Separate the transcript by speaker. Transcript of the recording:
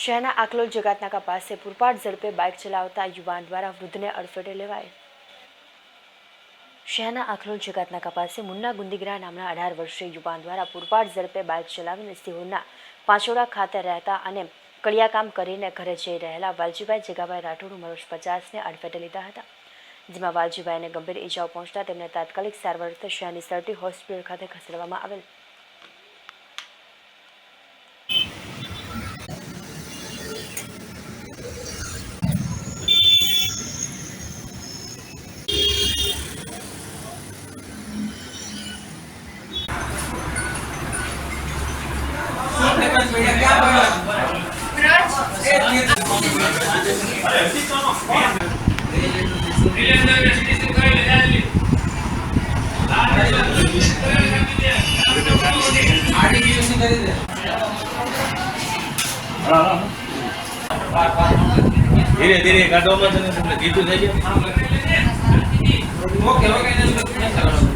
Speaker 1: શહેરના આકલોલ જગાતનાકા પાસે પૂરપાટ ઝડપે બાઇક ચલાવતા યુવાન દ્વારા વૃદ્ધને અડફેટે લેવાય. શહેરના આખલોલ જગાતનાકા પાસે મુન્ના ગુંદીગરા નામના અઢાર વર્ષીય યુવાન દ્વારા પૂરપાટ ઝડપે બાઇક ચલાવીને સિહોરના પાંચોડા ખાતે રહેતા અને કડિયાકામ કરીને ઘરે જઈ રહેલા વાલજીભાઈ જગાભાઈ રાઠોડ ઉંમર પચાસને અડફેટે લીધા હતા. જેમાં વાલજીભાઈને ગંભીર ઇજાઓ પહોંચતા તેમને તાત્કાલિક સારવાર શહેરની સરટી હોસ્પિટલ ખાતે ખસેડવામાં આવેલ.
Speaker 2: ધીરે ધીરે કાઢવામાં કીધું થઈ ગયું.
Speaker 3: Okay okay.